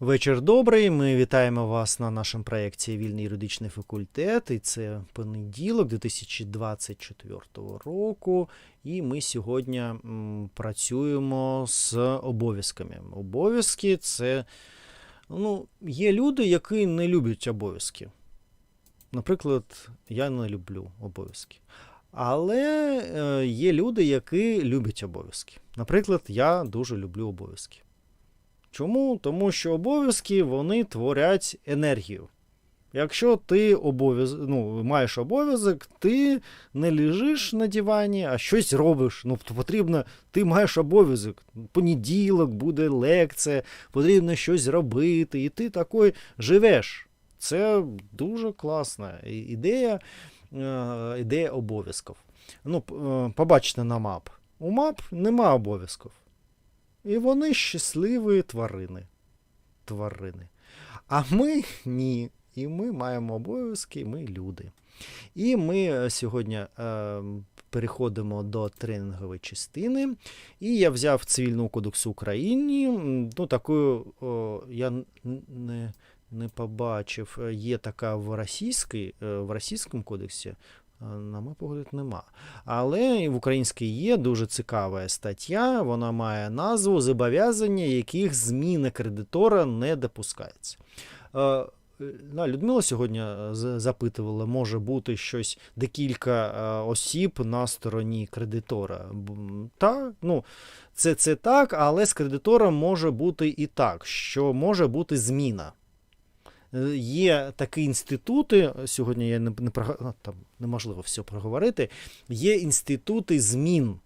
Вечір добрий. Ми вітаємо вас на нашому проєкті Вільний юридичний факультет. І це понеділок 2024 року. І ми сьогодні працюємо з обов'язками. Обов'язки це ну, є люди, які не люблять обов'язки. Наприклад, я не люблю обов'язки. Але е, є люди, які люблять обов'язки. Наприклад, я дуже люблю обов'язки. Чому? Тому що обов'язки вони творять енергію. Якщо ти обов'яз... ну, маєш обов'язок, ти не лежиш на дивані, а щось робиш. Ну, потрібно, ти маєш обов'язок. Понеділок буде лекція, потрібно щось робити, і ти такий живеш. Це дуже класна ідея, е, ідея обов'язків. Ну, е, побачите на мап. У мап нема обов'язків. І вони щасливі тварини. Тварини. А ми ні. І ми маємо обов'язки, ми люди. І ми е, сьогодні е, переходимо до тренінгової частини. І я взяв Цивільного кодексу України. Ну, таку о, я не, не побачив. Е, Є така в, російській, е, в російському кодексі. На мій погляд, нема. Але в українській є дуже цікава стаття. Вона має назву Зобов'язання, яких зміни кредитора не допускається. Людмила сьогодні е, запитувала, може бути щось декілька е, осіб на стороні кредитора. Та, ну, це, це так, але з кредитором може бути і так, що може бути зміна. Е, Є такі інститути, сьогодні я не, не прога- там неможливо все проговорити. Є інститути змін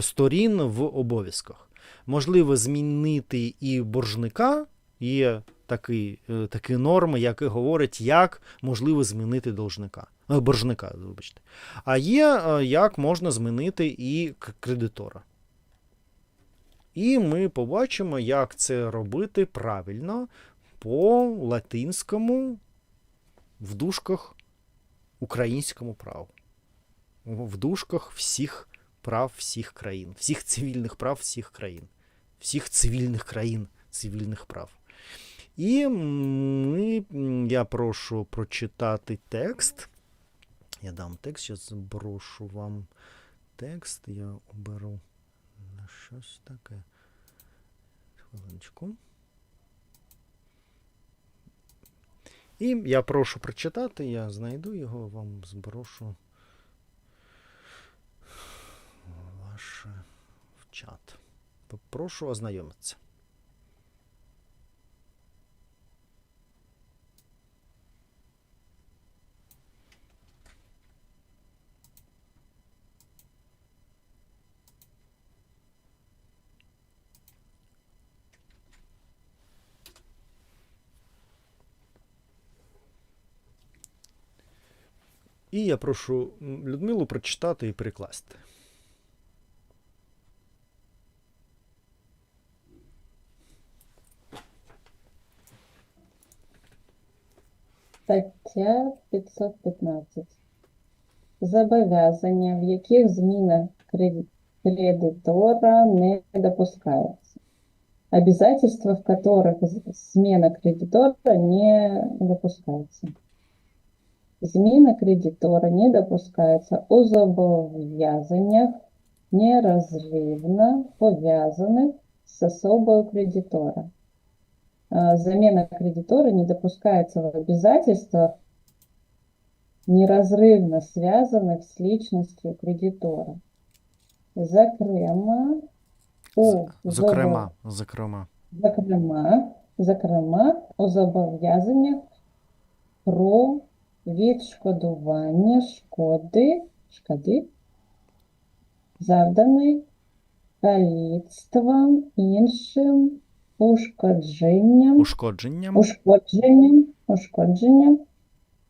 сторін в обов'язках. Можливо, змінити і боржника. Є такі, е, такі норми, які говорять, як можливо змінити должника, е, боржника. Вибачте. А є, як можна змінити і кредитора. І ми побачимо, як це робити правильно по латинському в дужках українському праву. В дужках всіх прав всіх країн, всіх цивільних прав всіх країн, всіх цивільних країн, цивільних прав. І ми, я прошу прочитати текст. Я дам текст, зараз зброшу вам текст. Я оберу на щось таке. Хвилиночку. І я прошу прочитати, я знайду його, вам зброшу ваш в чат. Попрошу ознайомитися. І я прошу Людмилу прочитати і перекласти. Стаття 515. Зобов'язання, в яких зміна кредитора не допускается. Обязательства, в которых смена кредитора не допускается. Зміна кредитора не допускається у зобов'язаннях, неразривно пов'язаних з особою кредитора. Замена кредитора не допускается в обязательствах, неразрывно связанных с личностью кредитора. Зокрема, у Зокрема, зокрема. зокрема, зокрема, у зобов'язаннях про відшкодування шкоди, шкоди, завданої каліцтвом іншим ушкодженням, Ушкодженням. ушкодженням, ушкодженням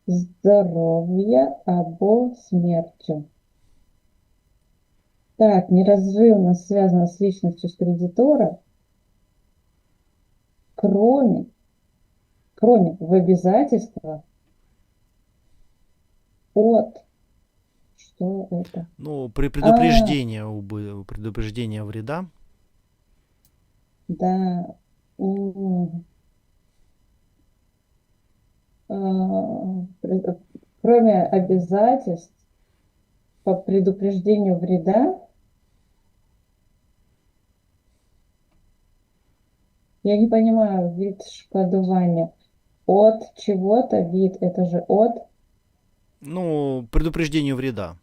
здоров'я або смертю. Так, неразрывно связано с личностью с кредитора, кроме, кроме в обязательствах от что это? Ну, при предупреждении, а... предупреждение вреда. Да. А, кроме обязательств по предупреждению вреда, я не понимаю вид шкодования. От чего-то вид, это же от Ну, предупреждению вреда.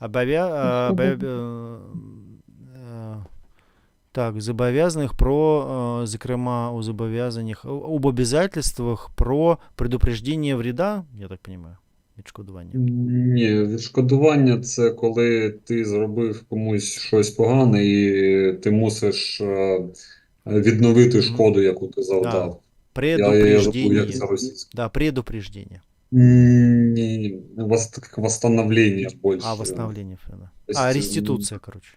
Обовя... а, обо- за- е, е, Так, зобов'язаних про, е, зокрема, у зобов'язаннях, об обязательствах про предупреждення вреда, я так розумію, відшкодування. Ні, відшкодування це коли ти зробив комусь щось погане і ти мусиш е, відновити шкоду, яку ти завдав. Я, я, забув, як Предупреждение. це російською. Да, предупреждение. Ні, вос- восстановлення більше. А, восстановление вреда. То А, есть, реституция, короче.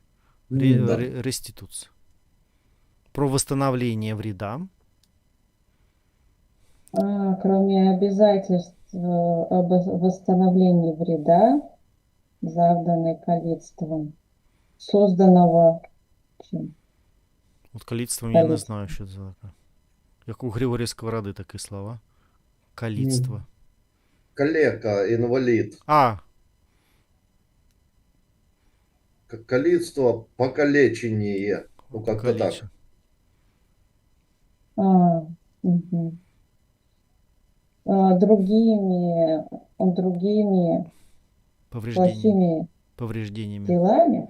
м, Ре- да. ре- Реституция. Про восстановление вреда. А, кроме обязательств э, об восстановлении вреда, завданной калитством, созданного чем? От каліцтвом я не Каліцтво. знаю, що це таке. Як у Григорія Сковороди такі слова. Каліцтво. Калека, инвалид. А, Калицтво, покалечение. Ну, как-то так. А, мгм. А, другими, другими плохими Поврежденнями. делами,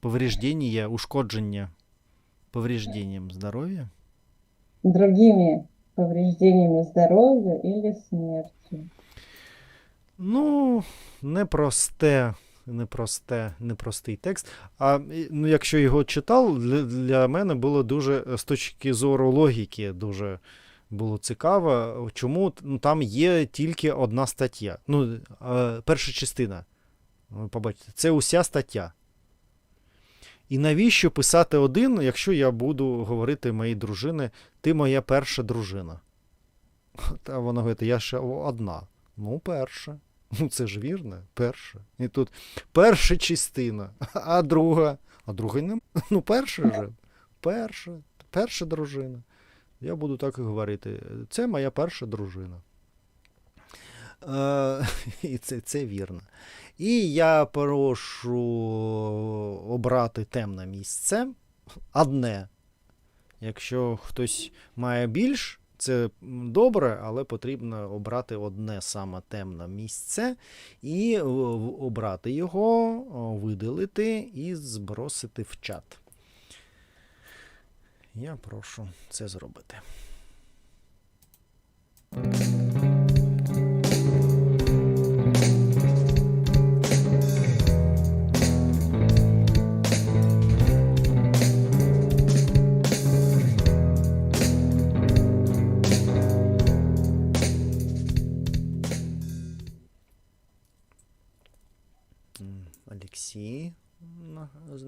Повреждення, ушкодження. Поврежденням здоров'я. другими повреждениями здоровью или смертью. Ну, непросте, непросте, непростий текст. А ну, якщо його читав, для, для мене було дуже з точки зору логіки дуже було цікаво, чому ну, там є тільки одна стаття. Ну, перша частина. Ви побачите, це уся стаття. І навіщо писати один, якщо я буду говорити моїй дружині, ти моя перша дружина. Та вона говорить, я ще одна. Ну, перша. Ну, це ж вірно, перша. І тут перша частина, а друга. А друга не. Ну, перша же. Перша, перша дружина. Я буду так і говорити. Це моя перша дружина. Е, і це, це вірно. І я прошу обрати темне місце. Одне. Якщо хтось має більш, це добре, але потрібно обрати одне саме темне місце і е, обрати його, видалити і збросити в чат. Я прошу це зробити.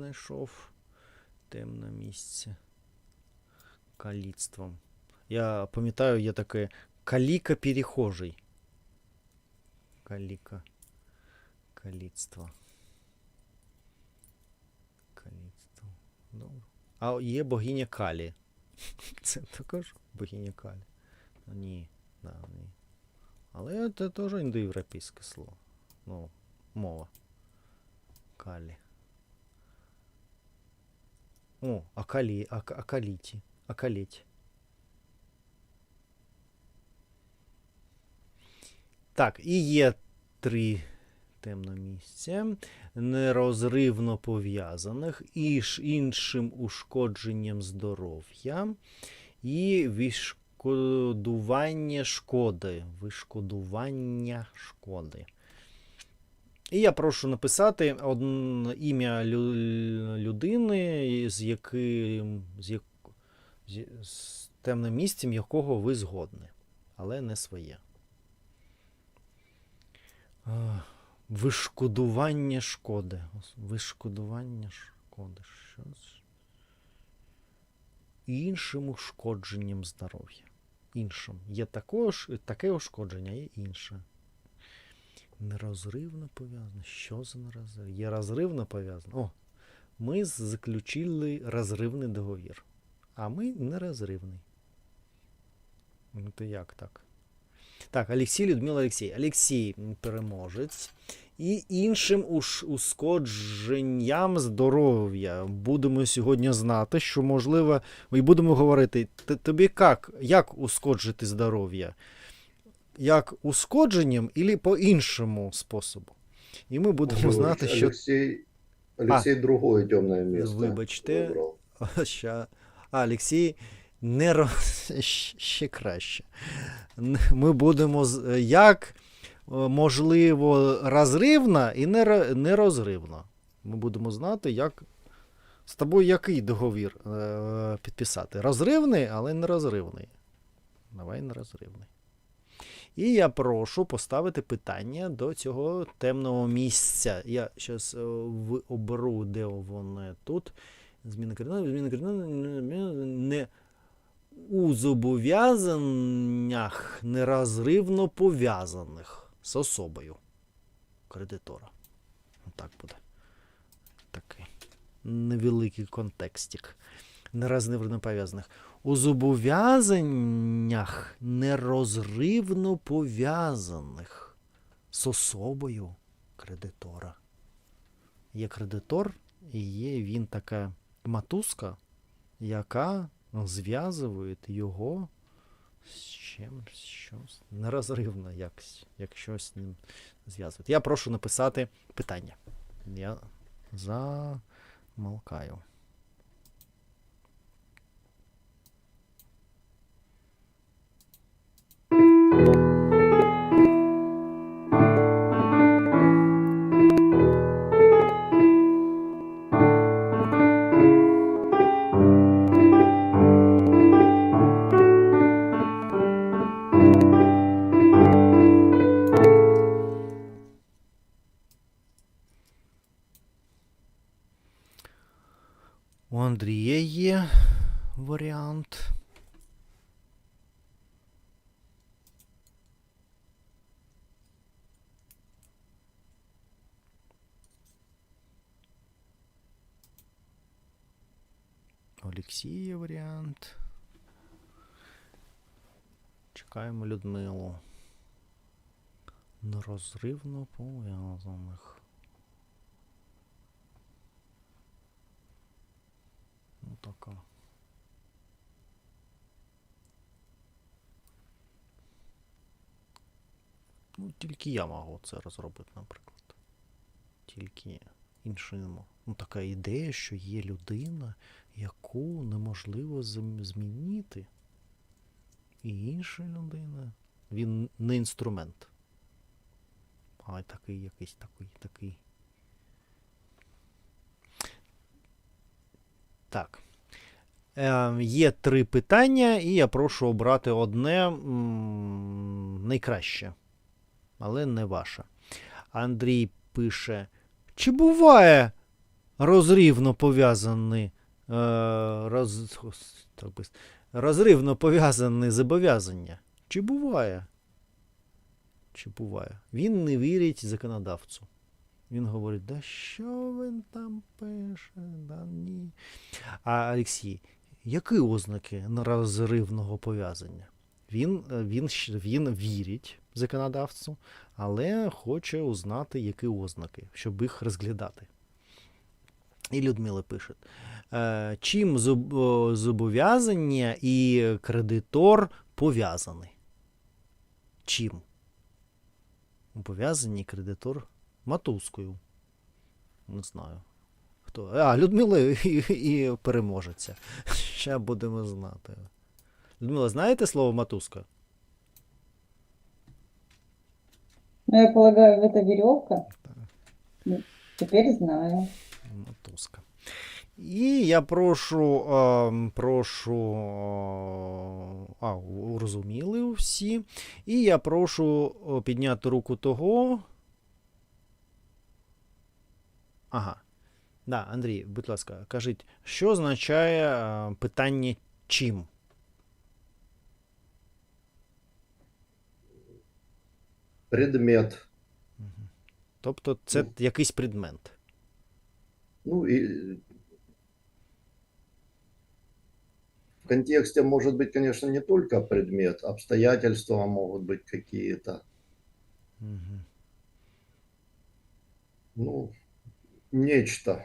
Знайшов темне місце. Каліцтвом. Я пам'ятаю, є таке каліка перехожий. Каліка. Каліцтво. Каліцтво. Добре. А є богиня Калі. Це також богиня Калі. Ну, Ні, да, ні. Але це теж індоєвропейське слово. Ну, мова. Калі. О, Акалі, ак, Акаліті. Акаліть. Так, і є три темномісця, нерозривно пов'язаних із іншим ушкодженням здоров'я і відшкодування шкоди. Вишкодування шкоди. І я прошу написати ім'я людини, з яким з, як, з, темним місцем якого ви згодні, але не своє. Вишкодування шкоди. Вишкодування шкоди. Що? Іншим ушкодженням здоров'я. Іншим. Є також, таке ушкодження, є інше. Нерозривно пов'язано. Що за нерозривно? Є розривно пов'язано. О, ми заключили розривний договір. А ми нерозривний. Ну, то як так? Так, Олексій, Людмила, Олексій. Олексій переможець. І іншим уш- ушкодженням здоров'я будемо сьогодні знати, що можливо, і будемо говорити, тобі як, як ушкоджити здоров'я? Як ушкодженням і по іншому способу? І ми будемо знати, що Алексей, Алексей другое темное место. Вибачте. выбрал. Ща. А, Олексій не ще краще. Ми будемо як е, можливо розривна і не, ро- не розривна. Ми будемо знати, як з тобою який договір е, підписати. Розривний, але не розривний. Давай не розривний. І я прошу поставити питання до цього темного місця. Я зараз оберу, де воно тут. Зміна кордону, зміна кордону не у зобов'язаннях нерозривно пов'язаних з особою кредитора. Так буде. Такий невеликий контекстик. Нерозривно пов'язаних. У зобов'язаннях нерозривно пов'язаних з особою кредитора. Є кредитор, і є він така матузка, яка зв'язує його з чимось, щось нерозривно, як, як щось з ним зв'язує. Я прошу написати питання. Я замолкаю. Андрія є варіант. Олексія варіант. Чекаємо Людмилу. Нерозривно пов'язаних. Така. Ну, тільки я можу це розробити, наприклад. Тільки не. Ну, така ідея, що є людина, яку неможливо змінити. І інша людина. Він не інструмент. А такий якийсь такий, такий. Так. Е, є три питання, і я прошу обрати одне найкраще, але не ваше. Андрій пише: чи буває пов'язаний е, роз, так би розривно пов'язане зобов'язання? Чи буває? Чи буває? Він не вірить законодавцю. Він говорить, да що він там пише, да ні. А Олексій, які ознаки нерозривного пов'язання? Він, е, він, він вірить законодавцю, але хоче узнати, які ознаки, щоб їх розглядати. І Людмила пише: е, чим зобов'язання і кредитор пов'язані? Чим? Пов'язані кредитор матузкою. Не знаю. Хто? А, Людмила і, і переможеться. Ще будемо знати. Людмила, знаєте слово матузка? Ну, я полагаю, это веревка. Ну, Теперь знаю. Мотузка. І я прошу, е, прошу, е, а, урозуміли всі. І я прошу е, підняти руку того. Ага. Да, Андрій, будь ласка, кажіть, що означає е, питання чим? Предмет. Тобто це Ну. якийсь предмет. Ну и В контексте может быть, конечно, не только предмет, обстоятельства могут быть какие-то. Угу. Ну, нечто.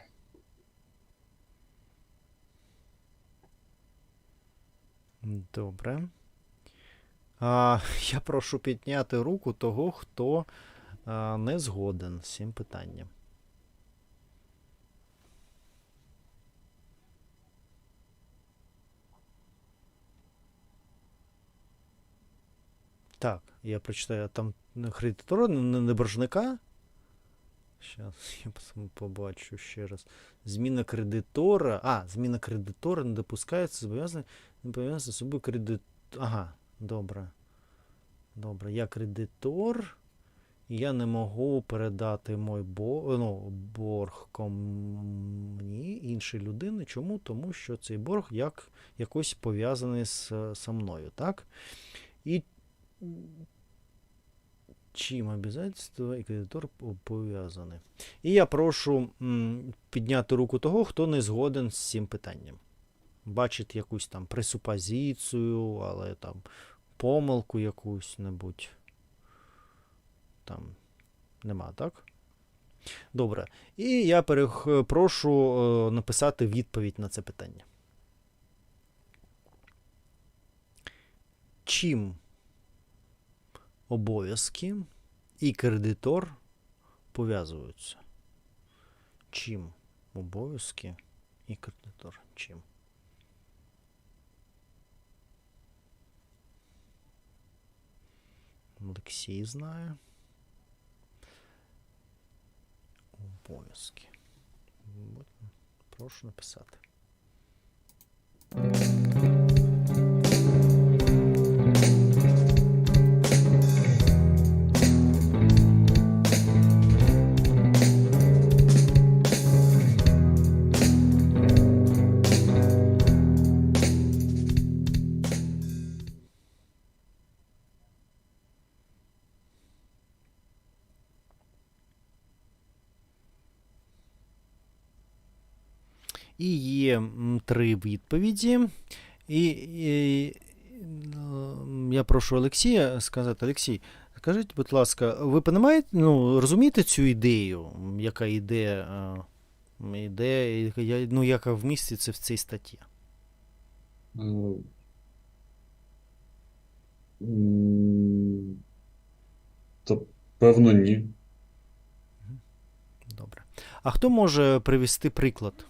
Добре. А, я прошу підняти руку того, хто а, не згоден з цим питанням. Так, я прочитаю там кредитора, не- не боржника. Зараз я побачу ще раз. Зміна кредитора. А, зміна кредитора не допускається зобов'язання не пов'язано з собою кредит. Ага, добре. Добре, я кредитор. І я не можу передати мой бо... ну, борг мені іншій людини. Чому? Тому що цей борг як якось пов'язаний з, со мною, так? І чим обов'язательства і кредитор по- пов'язані. І я прошу підняти руку того, хто не згоден з цим питанням бачить якусь там пресупозицію, але там помилку якусь небудь. Там нема, так? Добре. І я прошу е, написати відповідь на це питання. Чим обов'язки і кредитор пов'язуються? Чим обов'язки і кредитор? Чим? Олексій знає. Обов'язки. Прошу написати. І є три відповіді. І, і е, я прошу Олексія сказати: Олексій, скажіть, будь ласка, ви понімаєте, ну, розумієте цю ідею, яка йде, е, йде яка- ну, яка вміститься в цій статті? Е, Та певно, ні. Добре. А хто може привести приклад?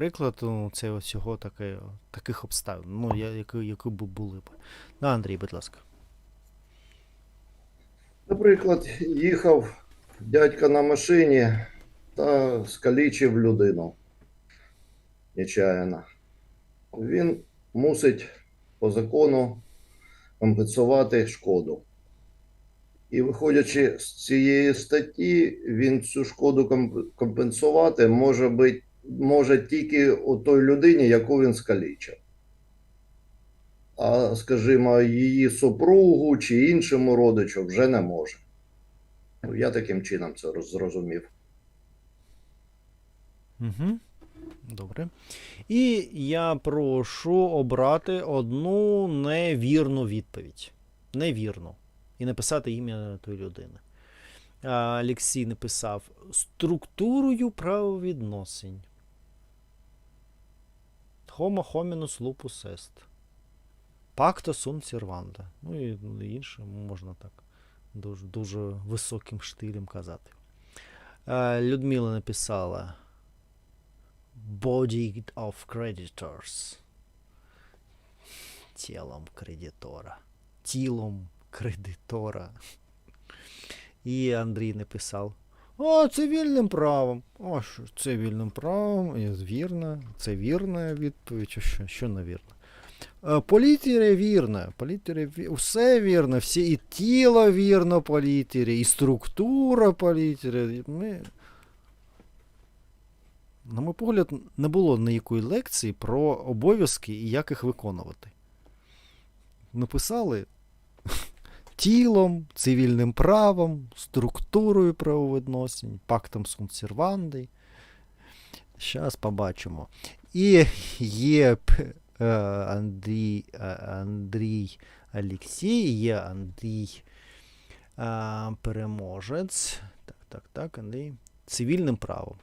Приклад ну, це ось цього таке, таких обставин. Ну, я, які, які б були б. Да, Андрій, будь ласка. Наприклад, їхав дядька на машині та скалічив людину нечаянно. Він мусить по закону компенсувати шкоду. І виходячи з цієї статті, він цю шкоду компенсувати може, бить, може тільки у той людині, яку він скалічив. А, скажімо, її супругу чи іншому родичу вже не може. Ну, Я таким чином це зрозумів. Угу. Добре. І я прошу обрати одну невірну відповідь. Невірну. І написати ім'я тої людини. Олексій написав структурою правовідносин. Homo hominus lupus est. Pacta sunt servanda. Ну і ну, інше можна так дуже, дуже високим штилем казати. А, Людмила написала Body of creditors. Тілом кредитора. Тілом кредитора. І Андрій написав. О, цивільним правом. О, що цивільним правом. Вірно. Це вірна відповідь. Що, що невірно? Е, Політіря вірна. Політіря ві... Все вірно. Всі і тіло вірно політірі, і структура політірі. Ми... На мій погляд, не було ніякої лекції про обов'язки і як їх виконувати. Написали тілом, цивільним правом, структурою правовідносин, пактом сунсерванди. Зараз побачимо. І є е, Андрій, е, Андрій Олексій, є Андрій е, переможець. Так, так, так, Андрій. Цивільним правом.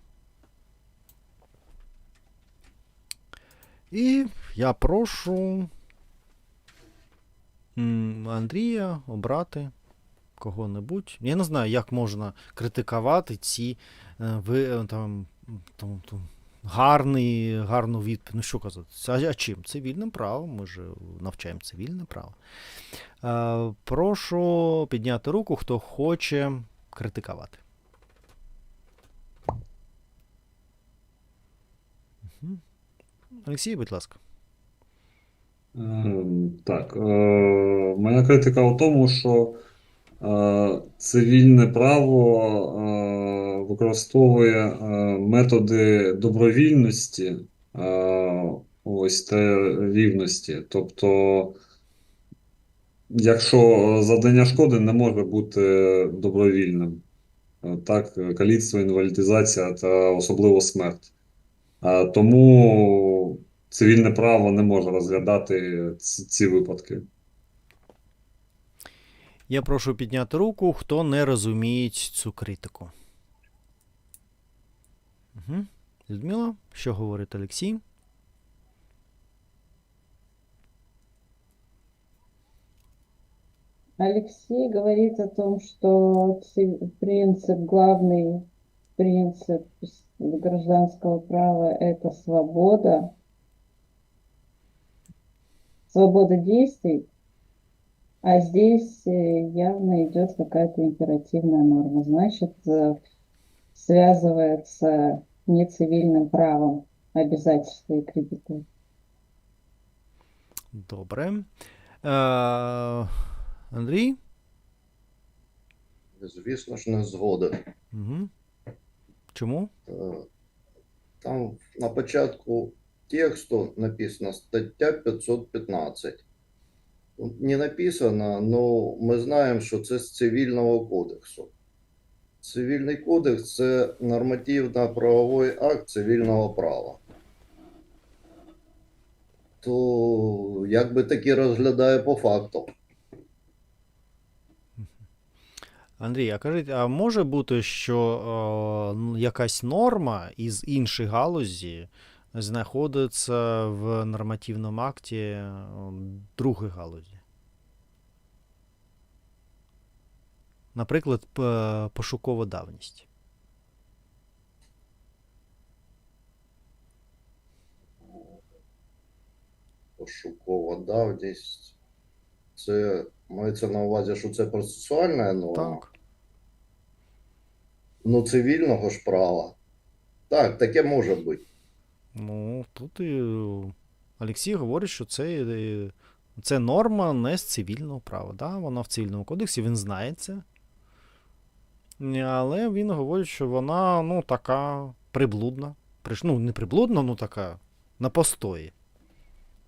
І я прошу Андрія обрати кого-небудь. Я не знаю, як можна критикувати ці е, ви, е, там, там, там, гарний, гарну відповідь. Ну що казати? А, чим? Цивільним правом. Ми ж навчаємо цивільне право. Е, прошу підняти руку, хто хоче критикувати. Олексій, будь ласка. Е, Так, е, моя критика у тому, що е, цивільне право використовує методи добровільності ось та рівності. Тобто, якщо завдання шкоди не може бути добровільним, так, каліцтво, інвалідизація та особливо смерть. Тому цивільне право не може розглядати ці, ці випадки. Я прошу підняти руку, хто не розуміє цю критику. Угу. Людмила, що говорить Олексій? Алексей говорит о том, что ци- принцип, главный принцип гражданского права – это свобода, свобода действий, а здесь э, явно идет какая-то императивная норма. Значит, э, связывается не цивильным правом обязательства и кредиты. Добре. Е, Андрій? Звісно ж, не згоден. Угу. Чому? Е, Там на початку тексту написано стаття 515. Тут не написано, но ми знаємо, що це з цивільного кодексу. Цивільний кодекс це нормативно-правовий акт цивільного права. То як би таки розглядає по факту. Андрій, а кажіть, а може бути, що е, якась норма із іншої галузі знаходиться в нормативному акті е, другої галузі? Наприклад, пошукова давність. Пошукова давність. Це мається на увазі, що це процесуальна норма. Так. Ну, цивільного ж права. Так, таке може бути. Ну, тут і Олексій говорить, що це, е, це норма не з цивільного права. Да? Вона в цивільному кодексі, він знає це. Але він говорить, що вона ну, така приблудна. Ну, не приблудна, ну така на постої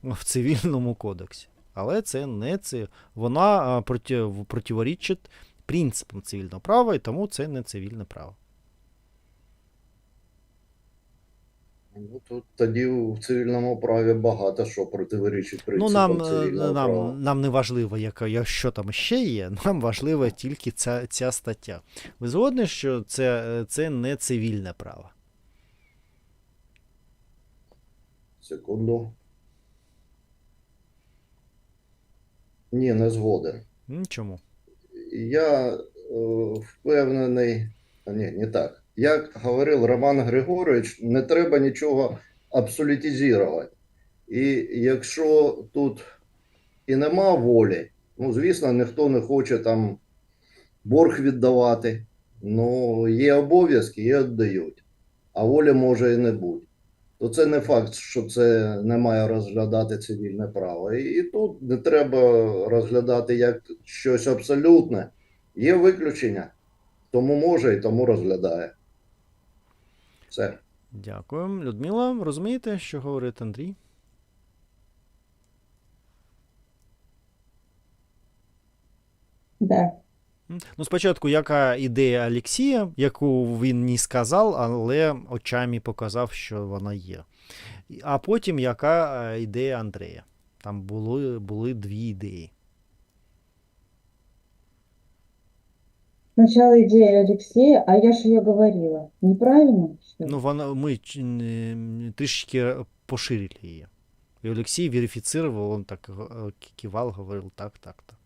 в цивільному кодексі. Але це не це. Вона проти, противорічить принципам цивільного права, і тому це не цивільне право. Ну, тут тоді в цивільному праві багато що противорічить Ну, нам, е, права. нам, нам не важливо, яка, що там ще є, нам важлива тільки ця, ця стаття. Ви згодні, що це, е, це не цивільне право? Секунду. Ні, не згоден. Чому? Я е, впевнений, ні, не так. Як говорив Роман Григорович, не треба нічого абсолютизувати. І якщо тут і нема волі, ну, звісно, ніхто не хоче там борг віддавати. Ну, є обов'язки і віддають. А волі може і не бути. То це не факт, що це не має розглядати цивільне право. І, тут не треба розглядати як щось абсолютне. Є виключення. Тому може і тому розглядає. Все. Дякую. Людмила, розумієте, що говорить Андрій? Да. Ну, спочатку, яка ідея Олексія, яку він не сказав, але очами показав, що вона є. А потім яка е, ідея Андрея. Там були, були дві ідеї. Сначала идея Алексея, а я же ее говорила. Неправильно? что ли? Ну, вона, ми ч- не- трішечки поширили її. І Олексій верифіцировав, він так е, кивав, говорив так, так, так.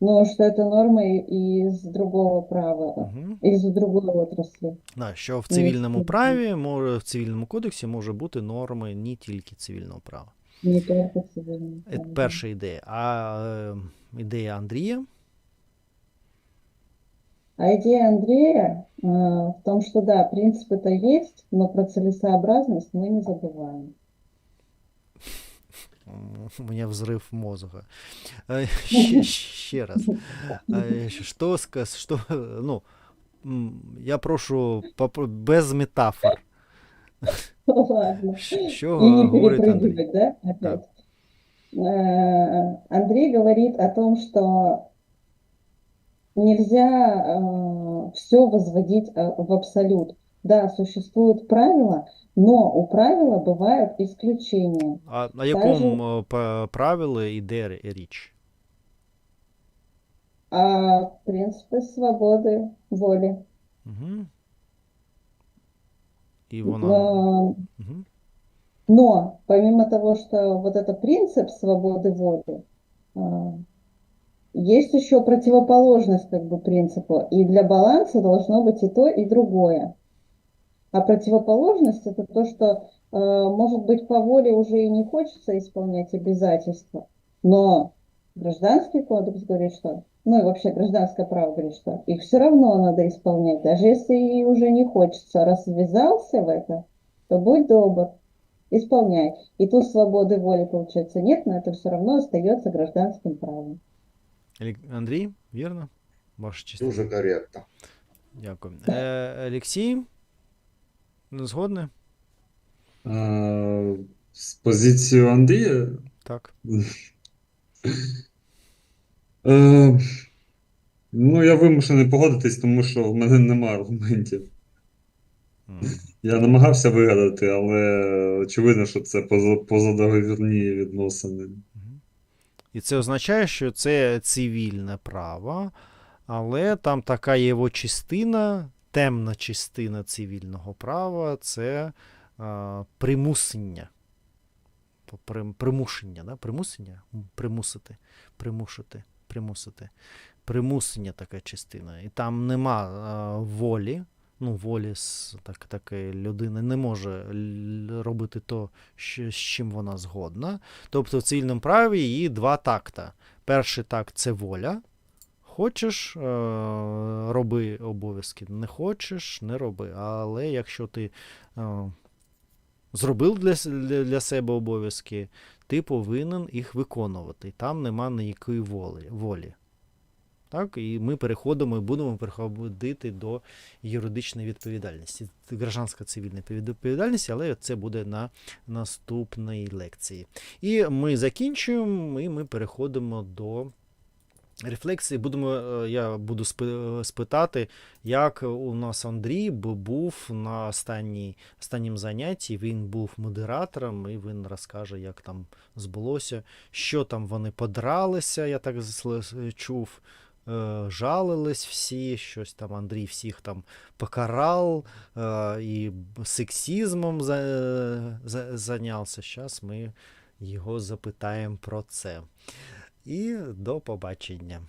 Ну, что это нормы из другого права, Угу. из другой отрасли. Да, що в Ну, цивільному якщо- праві, може, в цивільному кодексі може бути норми не тільки цивільного права. Не только цивильный. Це право. перша ідея. А е, ідея Андрія. А идея Андрея э, в том, что да, принцип это есть, но про целесообразность мы не забываем. У меня взрыв мозга. Э, Еще раз. Что сказ, что, ну, я прошу без метафор. Ладно. Что говорит Андрей? Да? Э, Андрей говорит о том, что нельзя все возводить э, в абсолют. Да, существуют правила, но у правила бывают исключения. А на якому е, п- правилі йде р- річ? А принципы свободы воли. Угу. І вона. Но Угу. Но помимо того, что вот это принцип свободы воли, а, есть еще противоположность как бы принципу, и для баланса должно быть и то, и другое. А противоположность это то, что, а, может быть, по воле уже и не хочется исполнять обязательства, но гражданский кодекс говорит, что, ну и вообще гражданское право говорит, что их все равно надо исполнять, даже если и уже не хочется. Раз ввязался в это, то будь добр, исполняй. И тут свободы воли, получается, нет, но это все равно остается гражданским правом. Андрій, вірно? Ваша честь. Дуже коректно. Дякую. Е, Олексій? Не згодний? Е, З позицією Андрія Так. Е, ну, я вимушений погодитись, тому що в мене немає аргументів. Я намагався вигадати, але очевидно, що це позадоговірні відносини. І це означає, що це цивільне право, але там така його частина, темна частина цивільного права це а, примусення. По- Примушення, да? примусення? Примусити, примушити, примусити. Примусення така частина. І там нема а, волі. Ну, волі так, такої людини не може робити то, що, з чим вона згодна. Тобто в цивільному праві її два такта. Перший такт це воля. Хочеш, е, роби обов'язки. Не хочеш, не роби. Але якщо ти е, зробив для, для себе обов'язки, ти повинен їх виконувати. Там нема ніякої волі. Так, і ми переходимо і будемо переходити до юридичної відповідальності. Гражданська цивільна відповідальність, але це буде на наступній лекції. І ми закінчуємо, і ми переходимо до рефлексії. Будемо, е, я буду спитати, як у нас Андрій був на останній, останнім занятті. Він був модератором, і він розкаже, як там збулося, що там вони подралися, я так чув. Е, Жалились всі, щось там Андрій всіх там покарав е, і сексізмом за, за, зайнявся. Зараз ми його запитаємо про це. І до побачення.